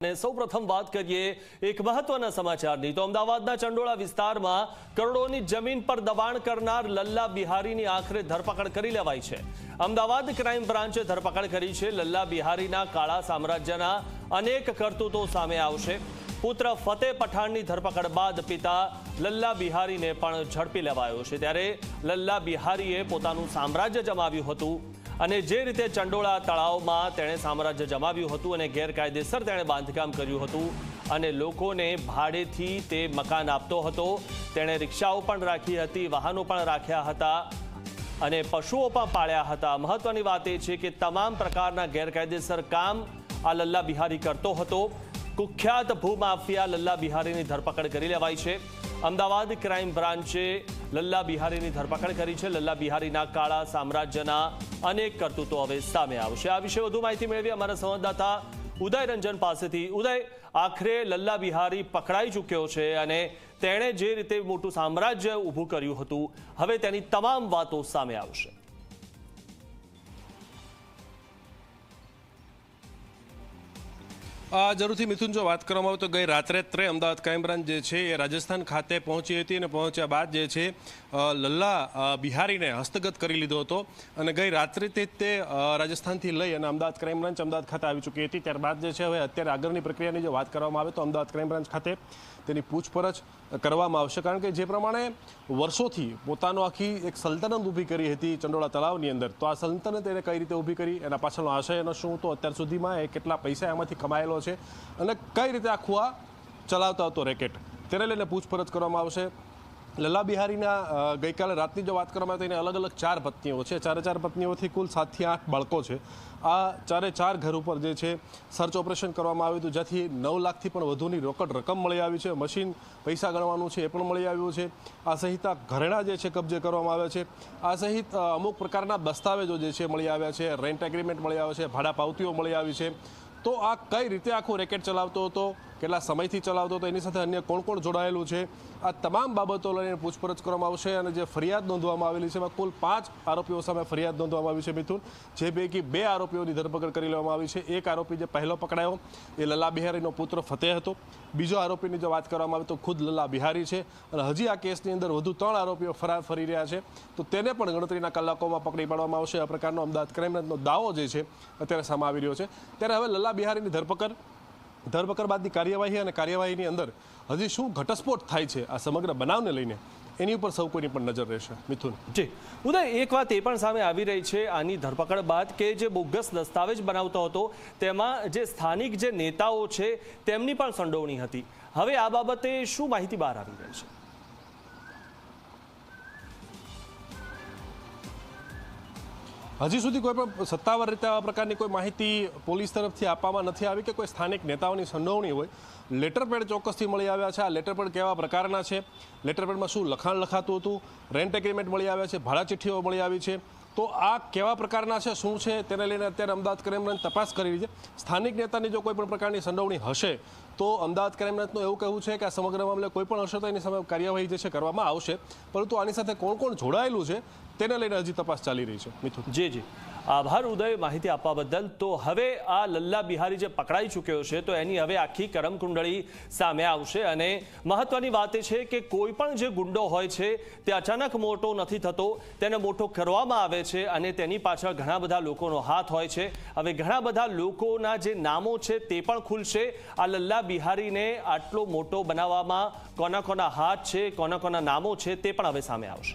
અને સૌપ્રથમ વાત કરીએ એક મહત્વના સમાચારની. તો અમદાવાદના ચંડોળા વિસ્તારમાં કરોડોની જમીન પર દબાણ કરનાર લલ્લા બિહારીની આખરે ધરપકડ કરી લેવાઈ છે. અમદાવાદ ક્રાઇમ બ્રાન્ચે ધરપકડ કરી છે. લલ્લા બિહારીના કાળા સામ્રાજ્યના અનેક કરતૂતો સામે આવશે. પુત્ર ફતેહ પઠાણની ધરપકડ બાદ પિતા લલ્લા બિહારીને પણ ઝડપી લેવાયો છે. ત્યારે લલ્લા બિહારીએ પોતાનું સામ્રાજ્ય જમાવ્યું હતું. અને જે રીતે ચંડોળા તળાવમાં તેણે સામ્રાજ્ય જમાવ્યું હતું અને ગેરકાયદેસર તેણે બાંધકામ કર્યું હતું અને લોકોને ભાડેથી તે મકાન આપતો હતો. તેણે રિક્ષાઓ પણ રાખી હતી, વાહનો પણ રાખ્યા હતા અને પશુઓ પણ પાળ્યા હતા. મહત્વની વાત એ છે કે તમામ પ્રકારના ગેરકાયદેસર કામ આ લલ્લા બિહારી કરતો હતો. કુખ્યાત ભૂમાફિયા લલ્લા બિહારીની ધરપકડ કરી લેવાઈ છે. અમદાવાદ ક્રાઇમ બ્રાન્ચે લલ્લા બિહારીની ધરપકડ કરી છે. લલ્લા બિહારીના કાળા સામ્રાજ્યના અનેક કરતૂતો હવે સામે આવશે. આ વિશે વધુ માહિતી મેળવી અમારા સંવાદદાતા ઉદય રંજન પાસેથી. ઉદય, આખરે લલ્લા બિહારી પકડાઈ ચૂક્યો છે અને તેણે જે રીતે મોટું સામ્રાજ્ય ઊભું કર્યું હતું, હવે તેની તમામ વાતો સામે આવશે. જરૂરથી મિથુન, જો વાત કરવામાં આવે તો ગઈ રાત્રે અમદાવાદ ક્રાઇમ બ્રાન્ચ જે છે એ રાજસ્થાન ખાતે પહોંચી હતી અને પહોંચ્યા બાદ જે છે લલ્લા બિહારીને હસ્તગત કરી લીધો હતો અને ગઈ રાત્રે તે તે રાજસ્થાનથી લઈ અને અમદાવાદ ક્રાઇમ બ્રાન્ચ અમદાવાદ ખાતે આવી ચૂકી હતી. ત્યારબાદ જે છે, હવે અત્યારે આગળની પ્રક્રિયાની જો વાત કરવામાં આવે તો અમદાવાદ ક્રાઇમ બ્રાન્ચ ખાતે તેની પૂછપરછ કરવામાં આવશે. કારણ કે જે પ્રમાણે વર્ષોથી પોતાનો આખી એક સલ્તનત ઊભી કરી હતી ચંડોળા તળાવની અંદર. તો આ સલ્તનત એને કઈ રીતે ઊભી કરી, એના પાછળનો આશય એનો શું હતો, અત્યાર સુધીમાં એ કેટલા પૈસા એમાંથી કમાયેલો છે અને કઈ રીતે આખું આ ચલાવતા હતો રેકેટ. તેને લઈને પૂછપરછ કરવામાં આવશે. લલ્લા બિહારીના ગઈકાલે રાતની જો વાત કરવામાં આવે તો એને અલગ અલગ ચાર પત્નીઓ છે. ચારે ચાર પત્નીઓથી કુલ સાતથી આઠ બાળકો છે. આ ચારે ચાર ઘર ઉપર જે છે, સર્ચ ઓપરેશન કરવામાં આવ્યું હતું જ્યાંથી નવ લાખથી પણ વધુની રોકડ રકમ મળી આવી છે. મશીન પૈસા ગણવાનું છે એ પણ મળી આવ્યું છે. આ સહિત આ ઘરેણા જે છે, કબજે કરવામાં આવ્યા છે. આ સહિત અમુક પ્રકારના દસ્તાવેજો જે છે મળી આવ્યા છે. રેન્ટ એગ્રીમેન્ટ મળી આવ્યા છે. ભાડા પાવતીઓ મળી આવી છે. તો આ કઈ રીતે આખું રેકેટ ચલાવતો હતો? કેટલા સમયથી ચલાવતો હતો, એની સાથે અન્ય કોણ કોણ જોડાયેલું છે? આ તમામ બાબતો લઈને પૂછપરછ કરવામાં આવશે અને જે ફરિયાદ નોંધવામાં આવેલી છે, એમાં કુલ પાંચ આરોપીઓ સામે ફરિયાદ નોંધવામાં આવી છે, મિથુન. જે પૈકી બે આરોપીઓની ધરપકડ કરી લેવામાં આવી છે. એક આરોપી જે પહેલો પકડાયો, એ લલ્લા બિહારીનો પુત્ર ફતેહ હતો. બીજો આરોપીની જો વાત કરવામાં આવે તો ખુદ લલ્લા બિહારી છે અને હજી આ કેસની અંદર વધુ ત્રણ આરોપીઓ ફરાર ફરી રહ્યા છે. તો તેને પણ ગણતરીના કલાકોમાં પકડી પાડવામાં આવશે. આ પ્રકારનો અમદાવાદ ક્રાઇમ બ્રાન્ચનો દાવો જે છે, અત્યારે સામે આવી રહ્યો છે. ત્યારે હવે લલ્લા બિહારીની ધરપકડ ધરપકડ બાદની કાર્યવાહી અને કાર્યવાહીની અંદર હજી શું ઘટસ્ફોટ થાય છે આ સમગ્ર બનાવને લઈને, એની ઉપર સૌ કોઈની પણ નજર રહેશે. મિથુન. જી. ઉદય એક વાત એ પણ સામે આવી રહી છે, આની ધરપકડ બાદ કે જે બોગસ દસ્તાવેજ બનાવતો હતો, તેમાં જે સ્થાનિક જે નેતાઓ છે, તેમની પણ સંડોવણી હતી. હવે આ બાબતે શું માહિતી બહાર આવી રહી છે? હજી સુધી કોઈ પણ સત્તાવાર રીતે આવા પ્રકારની કોઈ માહિતી પોલીસ તરફથી આપવામાં નથી આવી કે કોઈ સ્થાનિક નેતાઓની સંડોવણી હોય. લેટર પેડ ચોક્કસથી મળી આવ્યા છે. આ લેટર પેડ કેવા પ્રકારના છે? લેટર પેડમાં શું લખાણ લખાતું હતું? રેન્ટ એગ્રીમેન્ટ મળી આવ્યા છે. ભાડા ચિઠ્ઠીઓ મળી આવી છે. તો આ કેવા પ્રકારના છે? શું છે? તેને લઈને અત્યારે અમદાવાદ ક્રાઇમ તપાસ કરી રહી છે. સ્થાનિક નેતાની જો કોઈ પણ પ્રકારની સંડોવણી હશે તો અમદાવાદ ક્રાઇમ બ્રાન્ચનું એવું કહેવું છે કે આ સમગ્ર મામલે કોઈ પણ હશે તો એની સામે કાર્યવાહી જે છે કરવામાં આવશે. પરંતુ આની સાથે કોણ કોણ જોડાયેલું છે તેને લઈને હજી તપાસ ચાલી રહી છે. મિથુન. જી જી. આભાર, ઉદય. માહિતી આપવા બદલ તો હવે આ લલ્લા બિહારી જે પકડાઈ ચૂક્યો છે, તો એની હવે આખી કરમકુંડળી સામે આવશે. અને મહત્વની વાત એ છે કે કોઈ પણ જે ગુંડો હોય છે, તે અચાનક મોટો નથી થતો. તેને મોટો કરવામાં આવે છે અને તેની પાછળ ઘણા બધા લોકોનો હાથ હોય છે. હવે ઘણા બધા લોકોના જે નામો છે તે પણ ખુલશે. આ લલ્લા બિહારીને આટલો મોટો બનાવવામાં કોના કોના હાથ છે, કોના કોના નામો છે તે પણ હવે સામે આવશે.